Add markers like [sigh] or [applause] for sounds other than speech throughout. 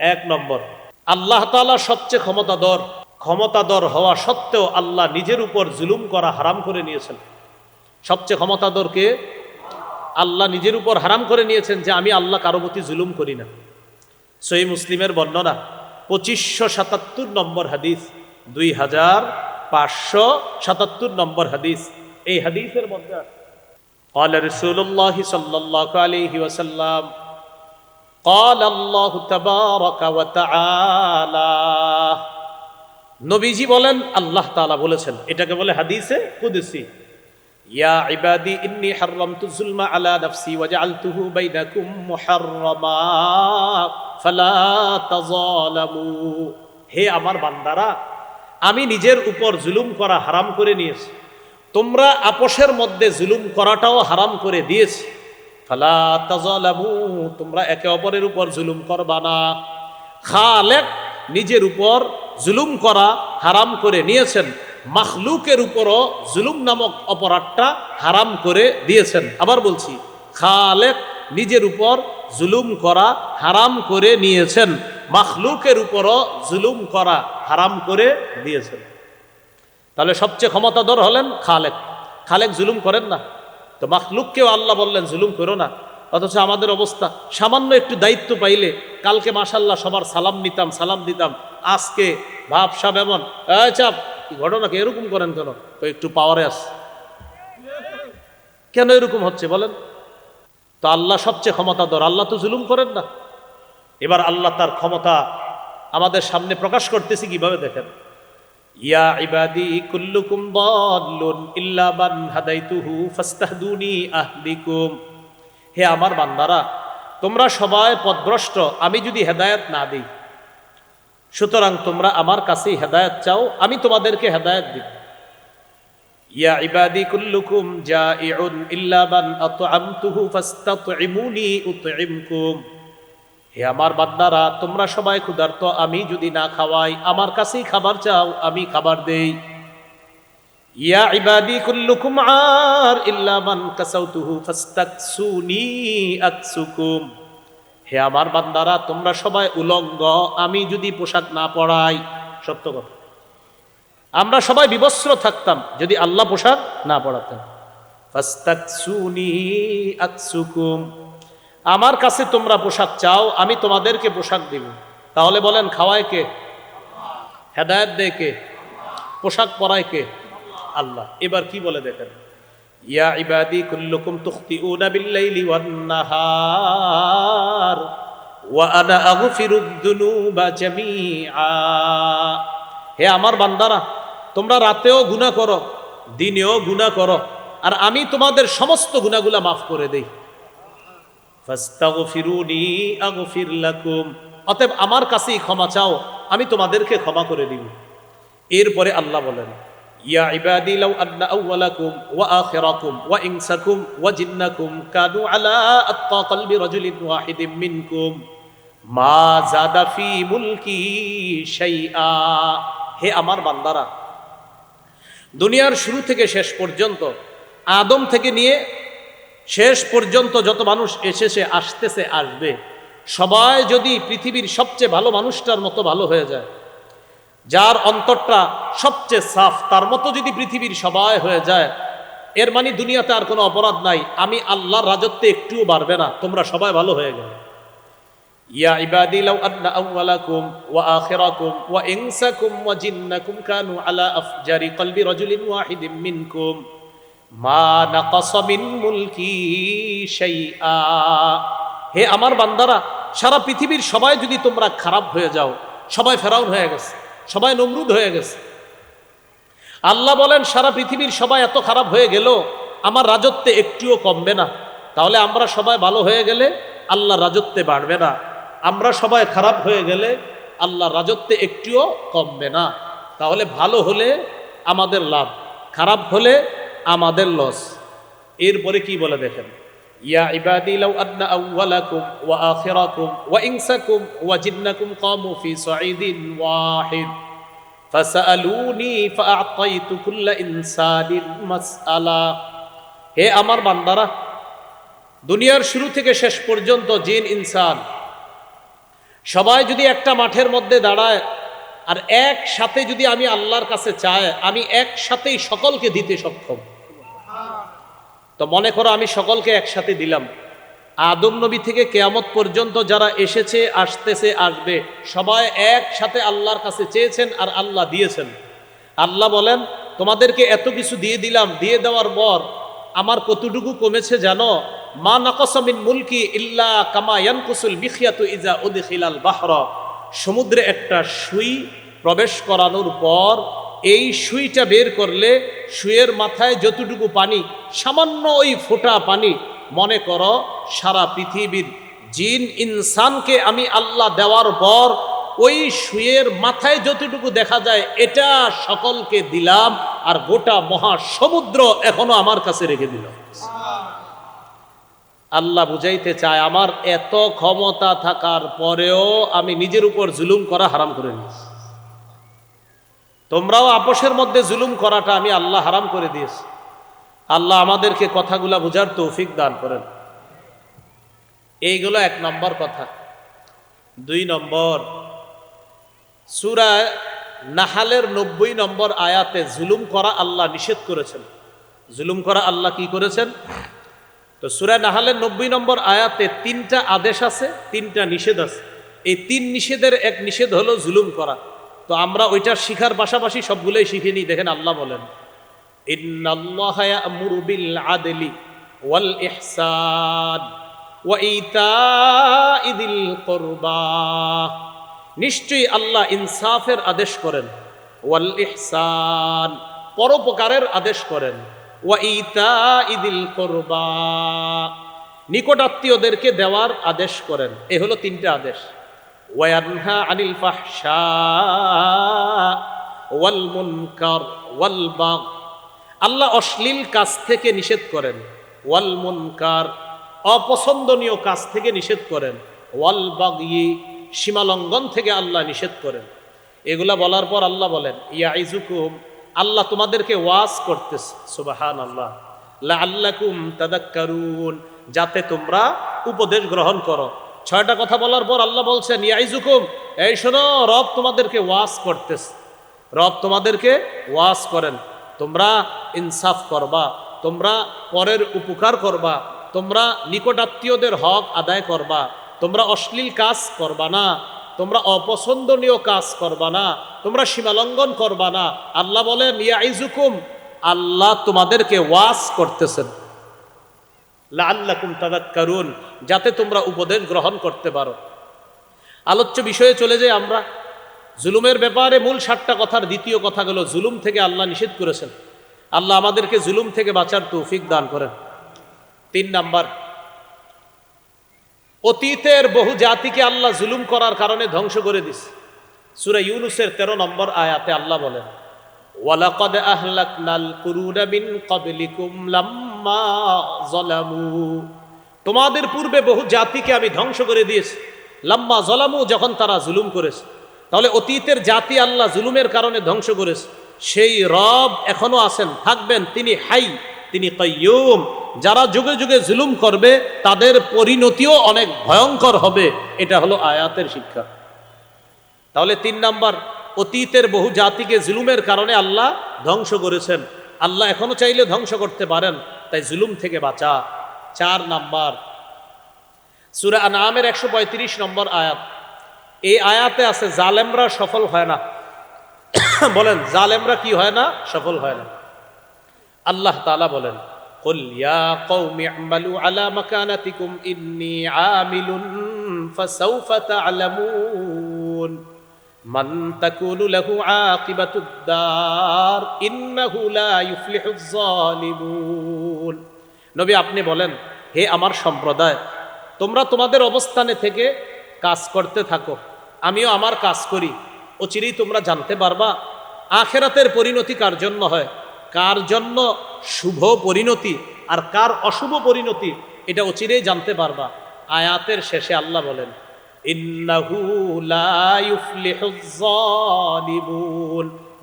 এক নম্বর আল্লাহ তাআলা সবচেয়ে ক্ষমতাধর ক্ষমতাধর হওয়া সত্ত্বেও আল্লাহ নিজের উপর জুলুম করা হারাম করে নিয়েছেন সবচেয়ে ক্ষমতাধরকে আল্লাহ নিজের উপর হারাম করে নিয়েছেন যে আমি আল্লাহ কারো প্রতি জুলুম করি না সই মুসলিমের বর্ণনা পঁচিশশো সাতাত্তর নম্বর হাদিস দুই হাজার পাঁচশো সাতাত্তর নম্বর হাদিস এই হাদিসের মধ্যে আছে قال رسول الله صلى الله عليه وسلم قال الله تبارك وتعالى নবীজি বলেন আল্লাহ তাআলা বলেছেন এটাকে বলে হাদিসে কুদসি ইয়া ইবাদি ইন্নী হাররামতু যুলমা আলা নাফসি ওয়া জাআলতুহু বাইনাকুম মুহাররামা ফালা তাযালামু হে আমার বান্দারা আমি নিজের উপর জুলুম করা হারাম করে নিয়েছি তোমরা আপোষের মধ্যে জুলুম করাটাও হারাম করে দিয়েছি ফালা তাযালামু তোমরা একে অপরের উপর জুলুম করবা না। খালেক নিজের উপর জুলুম করা হারাম করে নিয়েছেন। মাখলুকের উপরও জুলুম নামক অপরাধটা হারাম করে দিয়েছেন। আবার বলছি, খালেক নিজের উপর জুলুম করা হারাম করে নিয়েছেন। মাখলুকের উপরও জুলুম করা হারাম করে দিয়েছেন। তাহলে সবচেয়ে ক্ষমতাধর হলেন খালেক। খালেক জুলুম করেন না। তো মাখলুককেও আল্লাহ বললেন, জুলুম করো না। অথচ আমাদের অবস্থা, সামান্য একটু দায়িত্ব পাইলে কালকে মাসাল্লাহ সবার সালাম নিতাম, সালাম দিতাম। আজকে ভাব সাব এমন চাপ ঘটনাকে এরকম করেন কেন? তো একটু পাওয়ারে আস। কেন এরকম হচ্ছে বলেন? তো আল্লাহ সবচেয়ে ক্ষমতাধর, আল্লাহ তো জুলুম করেন না। এবার আল্লাহ তার ক্ষমতা আমাদের সামনে প্রকাশ করতেছি কীভাবে দেখেন? ইয়া ইবাদি কুল্লুকুম দাল্লুন ইল্লা মান হাদাইতুহু ফাস্তাহদুনি আহদিকুম হে আমার বান্দারা, তোমরা সবাই পথভ্রষ্ট আমি যদি হেদায়েত না দিই, সুতরাং তোমরা আমার কাছেই হেদায়েত চাও, আমি তোমাদেরকে হেদায়েত দিব। ইয়া ইবাদি কুল্লুকুম জাইউন ইল্লা মান আতআমতুহু ফাস্তাতইমুনি উতইমকুম হে আমার বান্দারা, তোমরা সবাই ক্ষুধার্ত, আমি যদি না খাওয়াই, আমার কাছেই খাবার চাও, আমি খাবার দেই। ইয়া ইবাদি কুল্লুকুম আর ইল্লা মান কাসাউতুহু ফাস্তাকসুনি আকসুকুম। হে আমার বান্দারা, তোমরা সবাই উলঙ্গ, আমি যদি পোশাক না পরাই, সত্য কথা। আমরা সবাই বিবস্ত্র থাকতাম, যদি আল্লাহ পোশাক না পড়াতেন ফাস্তাকসুনি আকসুকুম। আমার কাছে তোমরা পোশাক চাও, আমি তোমাদেরকে পোশাক দিব। তাহলে বলেন, খাওয়ায় কে? হেদায়ত দেয় কে? পোশাক পরায় কে? আল্লাহ। এবার কি বলে দেখেন? ইয়া ইবাদি কুল্লুকুম তুখতিউনা বিল্লাইলি ওয়ান নাহার ওয়া আনা আগফিরুদ দুনুবা জামিআ। হে আমার বান্দারা, তোমরা রাতেও গুনাহ করো, দিনেও গুনাহ করো, আর আমি তোমাদের সমস্ত গুনাহগুলা মাফ করে দেই। অতএব আমার কাছেই ক্ষমা চাও, আমি তোমাদেরকে ক্ষমা করে দিব। এরপরে আল্লাহ বলেন, ইয়া ওয়া ওয়া ওয়া জিন্নাকুম ওয়াহিদিম মিনকুম। মা হে আমার বান্দারা, দুনিয়ার শুরু থেকে শেষ পর্যন্ত, আদম থেকে নিয়ে শেষ পর্যন্ত যত মানুষ এসেছে, আসতেছে, আসবে, সবাই যদি পৃথিবীর সবচেয়ে ভালো মানুষটার মতো ভালো হয়ে যায়, যার অন্তরটা সবচেয়ে সাফ, তার মতো যদি পৃথিবীর সবাই হয়ে যায়, এর মানে দুনিয়াতে আর কোনো অপরাধ নাই। আমি আল্লাহর রাজত্বে একটুও বাড়বে না, তোমরা সবাই ভালো হয়ে গেলে। ইয়া ইবাদি লাউ আন্না আউওয়ালাকুম ওয়া আখিরাকুম ওয়া ইনসাকুম ওয়া জিন্নাকুম কানু আলা আফজারি কলবি রাজুলিন ওয়াহিদিম মিনকুম। মা হে আমার বান্দারা, সারা পৃথিবীর সবাই যদি তোমরা খারাপ হয়ে যাও, সবাই ফেরাউন হয়ে গেছে, সবাই নমরুদ হয়ে গেছে। আল্লাহ বলেন, সারা পৃথিবীর সবাই এত খারাপ হয়ে গেল, আমার রাজত্বে একটুও কমবে না। তাহলে আমরা সবাই ভালো হয়ে গেলে আল্লাহ রাজত্বে বাড়বে না। আমরা সবাই খারাপ হয়ে গেলে আল্লাহ রাজত্বে একটুও কমবে না। তাহলে ভালো হলে আমাদের লাভ, খারাপ হলে আমাদের লস। এরপরে কি বলে দেখেন? ইয়া ইবাদি লাউ আন্না আউওয়ালাকুম ওয়া আখিরাকুম ওয়া ইনসাকুম ওয়া জিন্নাকুম কামু ফি সাঈদিন ওয়াহিদ। ফাসআলুনি ফাআতাইতু কুল্লা ইনসানিন মাসআলা। হে আমার বান্দারা, দুনিয়ার শুরু থেকে শেষ পর্যন্ত জিন ইনসান, সবাই যদি একটা মাঠের মধ্যে দাঁড়ায় আর একসাথে যদি আমি আল্লাহর কাছে চাই, আমি একসাথেই সকলকে দিতে সক্ষম। তো মনে করো আমি সকলকে একসাথে দিলাম। আদম নবী থেকে কেয়ামত পর্যন্ত যারা এসেছে, আসতেছে, আসবে, সবাই একসাথে আল্লাহর কাছে চেয়েছেন আর আল্লাহ দিয়েছেন। আল্লাহ বলেন, তোমাদেরকে এত কিছু দিয়ে দিলাম, দিয়ে দেওয়ার পর আমার কতটুকু কমেছে জানো? মা নাকসামিন মুলকি ইল্লা কামা ইয়ানকুসুল মিখিয়াতু ইজা উদখিলাল বাহর। সমুদ্রে একটা সুই প্রবেশ করানোর পর এই সুইটা বের করলে সুইয়ের মাথায় যতটুকু পানি, সামান্য ওই ফোটা পানি, মনে করো সারা পৃথিবীর জিন ইনসানকে আমি আল্লাহ দেওয়ার পর ওই সুয়ের মাথায় যতটুকু দেখা যায়, এটা সকলকে দিলাম আর গোটা মহাসমুদ্র এখনও আমার কাছে রেখে দিল। আল্লাহ বুঝাইতে চায়, আমার এত ক্ষমতা থাকার পরেও আমি নিজের উপর জুলুম করা হারাম করে নিয়েছি। তোমরাও আপোষের মধ্যে জুলুম করাটা আমি আল্লাহ হারাম করে দিয়েছি। আল্লাহ আমাদেরকে কথাগুলা বুঝার তৌফিক দান করেন। এইগুলো এক নম্বর কথা। দুই নম্বর, সুরা নাহালের নব্বই নম্বর আয়াতে জুলুম করা আল্লাহ নিষেধ করেছেন। জুলুম করা আল্লাহ কি করেছেন? তো সুরা নাহালের নব্বই নম্বর আয়াতে তিনটা আদেশ আছে, তিনটা নিষেধ আছে। এই তিন নিষেধের এক নিষেধ হলো জুলুম করা। তো আমরা ওইটা শিখার পাশাপাশি সবগুলোই শিখে নিই। দেখেন আল্লাহ বলেন, ইন্নাল্লাহ ইয়ামুরু বিল আদলি ওয়াল ইহসান ওয়া ইতাই দিল কুরবা। নিশ্চয়ই আল্লাহ ইনসাফের আদেশ করেন ওয়াল ইহসান পরোপকারের আদেশ করেন, ওয়া ইতাই করবা। নিকটাত্মীয়দেরকে দেওয়ার আদেশ করেন। এ হলো তিনটা আদেশ। ফাহশা, ওয়াল মুনকার, ওয়াল বাগ। আল্লাহ অশ্লীল কাজ থেকে নিষেধ করেন। ওয়াল মুনকার, অপছন্দনীয় কাজ থেকে নিষেধ করেন। ওয়াল বাগি, সীমালঙ্ঘন থেকে আল্লাহ নিষেধ করেন। এগুলা বলার পর আল্লাহ বলেন ইয়া ইজুকুম আল্লাহ তোমাদেরকে ওয়াজ করতেছে। সুবাহান আল্লাহ লা আল্লাকুম তাদাক্কারুন, যাতে তোমরা উপদেশ গ্রহণ করো। ছয়টা কথা বলার পর আল্লাহ বলছেন ইয়াইজুকুম এই শোনো, রব তোমাদেরকে ওয়াজ করতেছে। রব তোমাদেরকে ওয়াজ করেন। তোমরা ইনসাফ করবা, তোমরা পরের উপকার করবা, তোমরা নিকটাত্মীয়দের হক আদায় করবা, তোমরা অশ্লীল কাজ করবা না, তোমরা অপছন্দনীয় কাজ করবা না, তোমরা সীমালঙ্ঘন করবা না। আল্লাহ বলেন ইয়াইজুকুম আল্লাহ তোমাদেরকে ওয়াজ করতেছেন। লাল্লাকুম তাদাক্কারুন যাতে তোমরা উপদেশ গ্রহণ করতে পারো। আলোচ্য বিষয়ে চলে যাই আমরা। জুলুমের ব্যাপারে মূল ষাটটা কথার দ্বিতীয় কথা গেল জুলুম থেকে আল্লাহ নিষেধ করেছেন। আল্লাহ আমাদেরকে জুলুম থেকে বাঁচার তৌফিক দান করেন। তিন নাম্বার, অতীতের বহু জাতিকে আল্লাহ জুলুম করার কারণে ধ্বংস করে দিস সুরা ইউনুসের তেরো নম্বর আয়াতে আল্লাহ বলেন ওয়ালাকাদ আহলাকনাল কুরুনা মিন ক্বাবলিকুম লাম্মা যালামু। তোমাদের পূর্বে বহু জাতিকে আমি ধ্বংস করে দিয়েছি। লাম্মা জলামু যখন তারা জুলুম করেছে। তাহলে অতীতের জাতি আল্লাহ জুলুমের কারণে ধ্বংস করেছে। সেই রব এখনও আছেন, থাকবেন। তিনি হাই, তিনি কয়ুম যারা যুগে যুগে জুলুম করবে, তাদের পরিণতিও অনেক ভয়ঙ্কর হবে। এটা হলো আয়াতের শিক্ষা। তাহলে তিন নাম্বার অতীতের বহু জাতিকে জুলুমের কারণে আল্লাহ ধ্বংস করেছেন আল্লাহ এখনো চাইলে ধ্বংস করতে পারেন তাই জুলুম থেকে বাঁচা চার নাম্বার সুরা আনামের একশো পঁয়ত্রিশ নম্বর আয়াত এই আয়াতে আছে জালেমরা সফল হয় না [coughs] বলেন জালেমরা কি হয় না সফল হয় না আল্লাহ তালা বলেন قل يا قوم اعملوا على مكانتكم إني عامل فسوف تعلمون মান তাকুলু লাহু আকিবাতুদ্দার ইন্নাহু লা জালিমুন নবী আপনি বলেন, হে আমার সম্প্রদায়, তোমরা তোমাদের অবস্থানে থেকে কাজ করতে থাকো, আমিও আমার কাজ করি। অচিরেই তোমরা জানতে পারবা, আখেরাতের পরিণতি কার জন্য হয়, কার জন্য শুভ পরিণতি আর কার অশুভ পরিণতি, এটা অচিরেই জানতে পারবা। আয়াতের শেষে আল্লাহ বলেন ইন্নাহু লা ইউফলিহুজ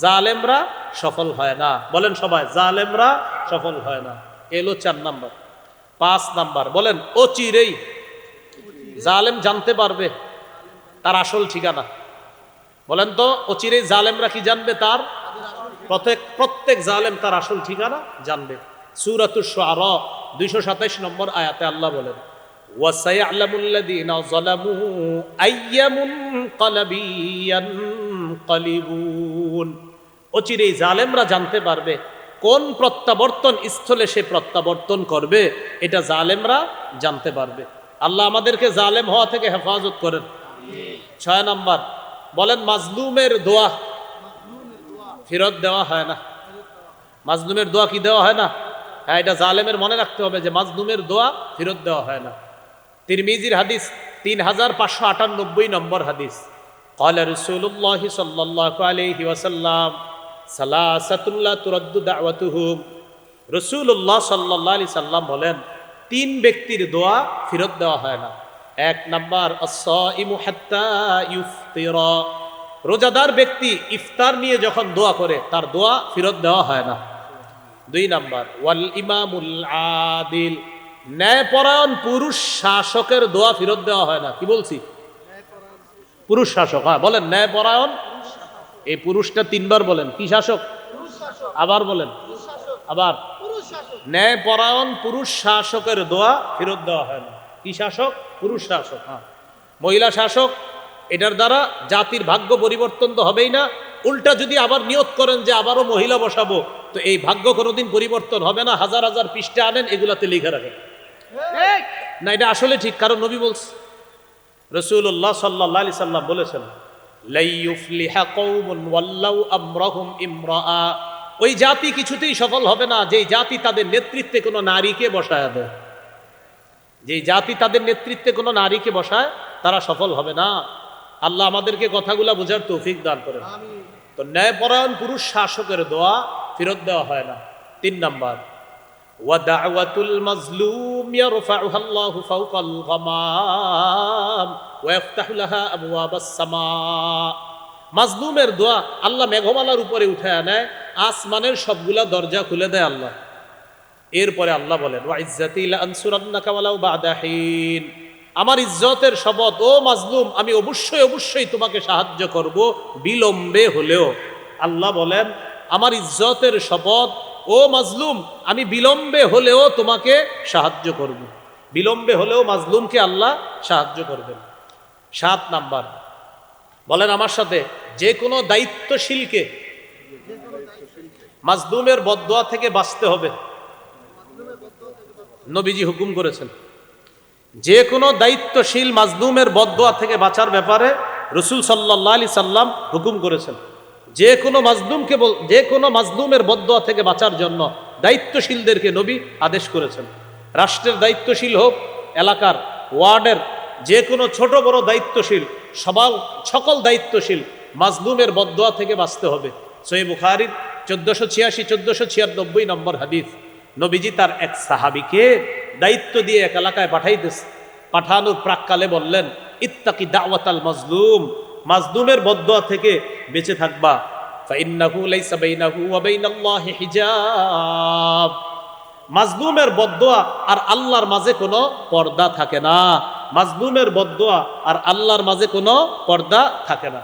জালেমরা সফল হয় না। বলেন সবাই, জালেমরা সফল হয় না। এলো চার নাম্বার। পাঁচ নাম্বার, বলেন ও চিরেই জালেম জানতে পারবে, তার আসল ঠিকানা। বলেন তো অচিরে জালেমরা কি জানবে তার? প্রত্যেক প্রত্যেক জালেম তার আসল ঠিকানা জানবে। সুরাতুর শুআরা 227 নম্বর আয়াতে আল্লাহ বলেন وَسَيَعْلَمُ الَّذِينَ ظَلَمُوا أَيَّ مُنقَلَبٍ يَنقَلِبُونَ অচিরেই জালেমরা জানতে পারবে কোন প্রত্যাবর্তন স্থলে সে প্রত্যাবর্তন করবে এটা জালেমরা জানতে পারবে আল্লাহ আমাদেরকে জালেম হওয়া থেকে হেফাজত করেন ছয় নাম্বার বলেন মাজলুমের দোয়া ফেরত দেওয়া হয় না মাজলুমের দোয়া কি দেওয়া হয় না হ্যাঁ এটা জালেমের মনে রাখতে হবে যে মাজলুমের দোয়া ফেরত দেওয়া হয় না তিরমিজির হাদিস তিন হাজার পাঁচশো আটানব্বই নম্বর হাদিস قال رسول الله صلى الله عليه وسلم ثلاثة لا ترد دعوتهم রসুল্লাহ সাল্লাহ আলি সাল্লাম বলেন তিন ব্যক্তির দোয়া ফেরত দেওয়া হয় না এক নাম্বার আস-সাইমু হাত্তা ইফতিরা রোজাদার ব্যক্তি ইফতার নিয়ে যখন দোয়া করে তার দোয়া ফেরত দেওয়া হয় না দুই নাম্বার ওয়াল ইমামুল আদিল ন্যায়পরায়ণ পুরুষ শাসকের দোয়া ফেরত দেওয়া হয় না। কি বলছি? পুরুষ শাসক হ্যাঁ বলেন, ন্যায়পরায়ণ? এই পুরুষটা তিনবার বলেন, কি শাসক? আবার বলেন, আবার। ন্যায়পরায়ণ পুরুষ শাসকের দোয়া ফেরত দেওয়া হয় না। কি শাসক? পুরুষ শাসক হ্যাঁ। মহিলা শাসক, এটার দ্বারা জাতির ভাগ্য পরিবর্তন তো হবেই না। উল্টা যদি আবার নিয়োগ করেন যে আবারও মহিলা বসাবো, তো এই ভাগ্য কোনোদিন পরিবর্তন হবে না। হাজার হাজার পৃষ্ঠা আনেন, এগুলাতে লিখে রাখেন। না এটা আসলে ঠিক কারণ নবী বলছে রসুল্লাহ সাল্লাহ সাল্লাম বলেছেন ওই জাতি কিছুতেই সফল হবে না জাতি তাদের নেতৃত্বে কোনো নারীকে বসায় দেয়। যে জাতি তাদের নেতৃত্বে কোনো নারীকে বসায় তারা সফল হবে না। আল্লাহ আমাদেরকে কথাগুলা বোঝার তৌফিক দান করে তো ন্যায়পরায়ণ পুরুষ শাসকের দোয়া ফেরত দেওয়া হয় না। তিন নাম্বার ওয়াদাওয়াতুল মাজলুম يرفعها الله فوق الغمام ويفتح لها أبواب السماء মাজলুমের দোয়া আল্লাহ মেঘমালার উপরে উঠায় নেয় আসমানের সবগুলা দরজা খুলে দেয় আল্লাহ এরপরে আল্লাহ বলেন ওয়াইজ্জাতি লানসুরান্নাকা ওয়ালাউ বাদা হিন আমার ইজ্জতের শপথ ও মাজলুম আমি অবশ্যই অবশ্যই তোমাকে সাহায্য করব বিলম্বে হলেও আল্লাহ বলেন আমার ইজ্জতের শপথ ও মাজলুম, আমি বিলম্বে হলেও তোমাকে সাহায্য করব। বিলম্বে হলেও মাজলুমকে আল্লাহ সাহায্য করবেন। সাত নাম্বার, বলেন আমার সাথে, যে কোনো দায়িত্বশীলকে মাজলুমের বদদোয়া থেকে বাঁচতে হবে। নবীজি হুকুম করেছেন, যে কোনো দায়িত্বশীল মাজলুমের বদদোয়া থেকে বাঁচার ব্যাপারে রসুল সাল্লাহ আলি সাল্লাম হুকুম করেছেন। যে কোনো মাজলুমকে যে কোনো মাজলুমের বদদোয়া থেকে বাঁচার জন্য দায়িত্বশীলদেরকে নবী আদেশ করেছেন। রাষ্ট্রের দায়িত্বশীল হোক, এলাকার ওয়ার্ডের যে কোনো ছোট বড় দায়িত্বশীল, সবাল সকল দায়িত্বশীল মাজলুমের বদদোয়া থেকে বাঁচতে হবে। সই বুখারির চোদ্দশো ছিয়াশি, চোদ্দশো ছিয়ানব্বই নম্বর হাদিস। নবীজি তার এক সাহাবিকে দায়িত্ব দিয়ে এক এলাকায় পাঠাইতেছে পাঠানোর প্রাককালে বললেন, ইত্তাকি দাওয়াতাল মাজলুম। মাজলুমের বদুয়া থেকে বেঁচে থাকবা। মাজলুমের বদদোয়া আর আল্লাহর মাঝে কোনো পর্দা থাকে না। মাজলুমের বদয়া আর আল্লাহর মাঝে কোনো পর্দা থাকে না।